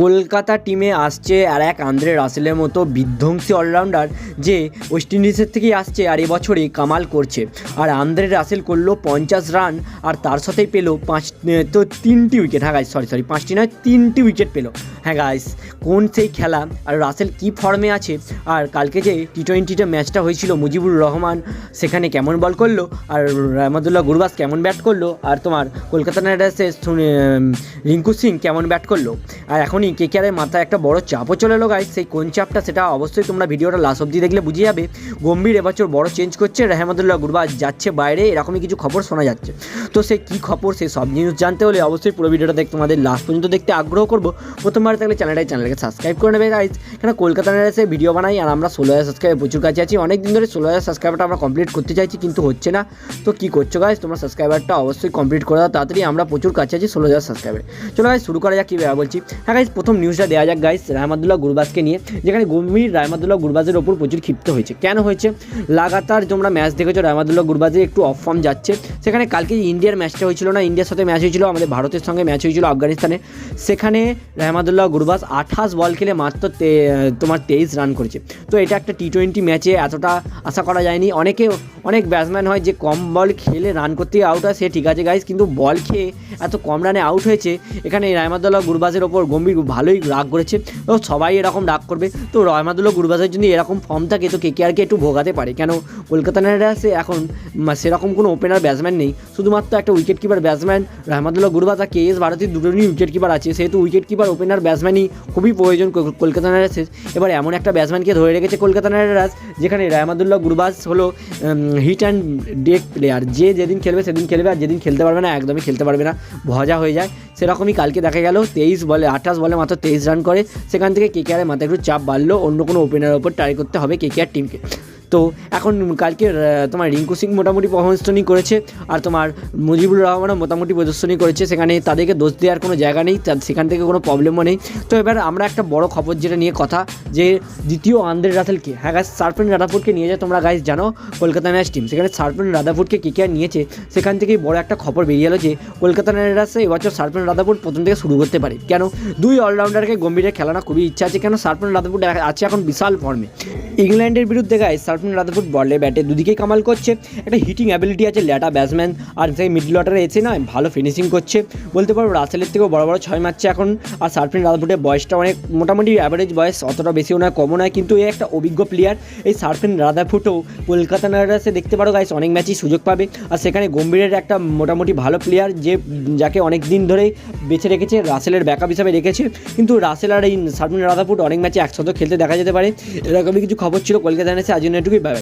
কলকাতা টিমে আসছে আর এক আন্দ্রে রাসেলের মতো বিধ্বংসী অলরাউন্ডার যে ওয়েস্ট ইন্ডিজের থেকেই আসছে আর এবছরে কামাল করছে। আর আন্দ্রে রাসেল করল পঞ্চাশ রান আর তার সাথেই পেল পাঁচ তো তিনটি উইকেট। হ্যাঁ গাইস সরি সরি পাঁচটি নয়, তিনটি উইকেট পেল। হ্যাঁ গাইস কোন সেই খেলা? আর রাসেল কি ফর্মে আছে? আর কালকে যে টি টোয়েন্টিতে ম্যাচটা হয়েছিল মুজিবুর রহমান, সেখানে কেমন বল করল? আর রহমদুল্লাহ গুরবাস কেমন ব্যাট করল? আর তোমার কলকাতা নাইট রাইডার্সের রিঙ্কু সিং কেমন ব্যাট করল? আর এখনই কেকেআরের মাথায় একটা বড় চাপও চলে এলো গাইস সেই কোন চাপটা, সেটা অবশ্যই তোমরা ভিডিওটা লাস্ট অব্দি দেখলে বুঝে যাবে। গম্ভীর এবছর বড় চেঞ্জ করছে রহমদুল্লাহ গুরবাজ। যাচ্ছে বাইরে, এরকমই কিছু খবর শোনা যাচ্ছে। তো সে কী খবর সেই সব জিনিস জানতে হলে অবশ্যই পুরো ভিডিওটা দেখতে তোমাদের লাস্ট পর্যন্ত দেখতে আগ্রহ করব। প্রথমবার থাকলে চ্যানেলটাই চ্যানেলকে সাবস্ক্রাইব করে নেবে গাইজ কেন কলকাতা নাইটে ভিডিও বানাই, আর আমরা ষোলো হাজার সাবস্ক্রাইব প্রচুর কাছে আছি। অনেক দিন ধরে ষোলো হাজার সাবস্ক্রাইবারটা আমরা কমপ্লিট করতে চাইছি, কিন্তু হচ্ছে না। তো কী করছ গাইজ তোমরা সাবস্ক্রাইবারটা অবশ্যই কমপ্লিট করে দাও, তাড়াতাড়ি। আমরা প্রচুর কাছে আছি ষোলো হাজার সাবস্ক্রাইবার চলো গাইজ শুরু করা যাক, কী বলছি। হ্যাঁ গাইজ প্রথম নিউজটা দেওয়া যাক গাইজ রাহমাদুল্লাহ গুরবাজকে নিয়ে, যেখানে গম্ভীর রাহমাদুল্লাহ গুরবাজের ওপর প্রচুর ক্ষিপ্ত হয়েছে। কেন হয়েছে? লাগাতার তোমরা ম্যাচ দেখেছ রাহমাদুল্লাহ গুরবাজের একটু অফ ফর্ম যাচ্ছে। সেখানে কালকে ইন্ডিয়ার ম্যাচটা হয়েছিল না ইন্ডিয়ার সাথে ম্যাচ হয়েছিল, আমাদের ভারতের সঙ্গে ম্যাচ হয়েছিল আফগানিস্তানে। সেখানে রহমাদুল্লাহ গুরবাজ আঠাশ বল খেলে মাত্র তোমার তেইশ রান করেছে। তো এটা একটা টি টোয়েন্টি ম্যাচে এতটা আশা করা যায়নি। অনেকে, অনেক ব্যাটসম্যান হয় যে কম বল খেলে রান করতে আউট হয়, সে ঠিক আছে গাইজ কিন্তু বল খেয়ে এত কম রানে আউট হয়েছে। এখানে রহমাদুল্লাহ গুরবাজের ওপর গম্ভীর ভালোই রাগ করেছে। তো সবাই এরকম রাগ করবে। তো রহমাদুল্লাহ গুরবাজের যদি এরকম ফর্ম থাকে, তো কেকেআরকে একটু ভোগাতে পারে। কেন? কলকাতা নাইট রাইডার্সে এখন সেরকম কোনো ওপেনার ব্যাটসম্যান নেই। শুধুমাত্র একটা wicket keeper batsman Rahmanullah Gurbaz K S ভারতীর দুটোরই উইকেট কিপার আছে। সেহেতু উইকেট কিপার ওপেনার ব্যাটসম্যানই খুবই প্রয়োজন কল- কলকাতা নাইট রাইডার্সের এবার এমন একটা ব্যাটসম্যানকে ধরে রেখেছে কলকাতা নাইট রাইডার্স যেখানে রহমাদুল্লাহ গুরবাজ হলো হিট অ্যান্ড ডেক প্লেয়ার যে যেদিন খেলবে, সেদিন খেলবে, আর যেদিন খেলতে পারবে না, একদমই খেলতে পারবে না। ভজা হয়ে যায়। সেরকমই কালকে দেখা গেল, তেইশ বলে, আঠাশ বলে মাত্র তেইশ রান করে, সেখান থেকে কেকেআরের মাথায় একটু চাপ বাড়লো অন্য কোনো ওপেনারের ওপর ট্রাই করতে হবে কেকেআর টিমকে তো এখন কালকে তোমার রিঙ্কু সিং মোটামুটি প্রদর্শনী করেছে আর তোমার মুজিবুর রহমানও মোটামুটি প্রদর্শনী করেছে। সেখানে তাদেরকে দোষ দেওয়ার কোনো জায়গা নেই সেখান থেকে কোনো প্রবলেমও নেই। তো এবার আমরা একটা বড় খবর যেটা নিয়ে কথা, যে দ্বিতীয় আন্দ্রে রাথেলকে হ্যাঁ গাছ সার্পেন রাধাপুরকে নিয়ে যায় তোমরা গাইজ জানো, কলকাতা নাইট টিম। সেখানে সার্পেন রাধাপুরকে কে নিয়েছে, সেখান থেকেই বড় একটা খবর বেরিয়ে এলো যে, কলকাতা নাইট রাইডার্সে এবছর সার্পেন রাধাপুর প্রথম থেকে শুরু করতে পারে। কেন? দুই অলরাউন্ডারকে গম্ভীরে খেলানো খুবই ইচ্ছা আছে, কেন সার্পেন রাধাপুর আছে এখন বিশাল ফর্মে ইংল্যান্ডের বিরুদ্ধে গায়ে সার্ফিন রাধাপুর বলে ব্যাটে দুদিকেই কামাল করছে। একটা হিটিং অ্যাবিলিটি আছে ল্যাটা ব্যাটসম্যান আর সেই মিডল অর্ডারে এসে না ভালো ফিনিশিং করছে। বলতে পারব রাসেলের থেকেও বড় বড় ছয় মারছে এখন। আর সার্ফিন রাধাপুরের বয়সটা অনেক মোটামুটি অ্যাভারেজ বয়স, অতটা বেশিও নয় কমও নয়। কিন্তু এ একটা অভিজ্ঞ প্লেয়ার এই সার্ফিন রাধাপুটও কলকাতা নাইট রাইডার্সে দেখতে পারো গাইস অনেক ম্যাচেই সুযোগ পাবে। আর সেখানে গম্ভীরের একটা মোটামুটি ভালো প্লেয়ার যে যাকে অনেক দিন ধরেই বেছে রেখেছে রাসেলের ব্যাকআপ হিসাবে রেখেছে। কিন্তু রাসেল আর এই সার্ফিন রাধাপুট অনেক ম্যাচে একসাথে খেলতে দেখা যেতে পারে। এরকমই কিছু খবর ছিল কলকাতা নাইটসে আজ জন্য এটুকুই bye bye।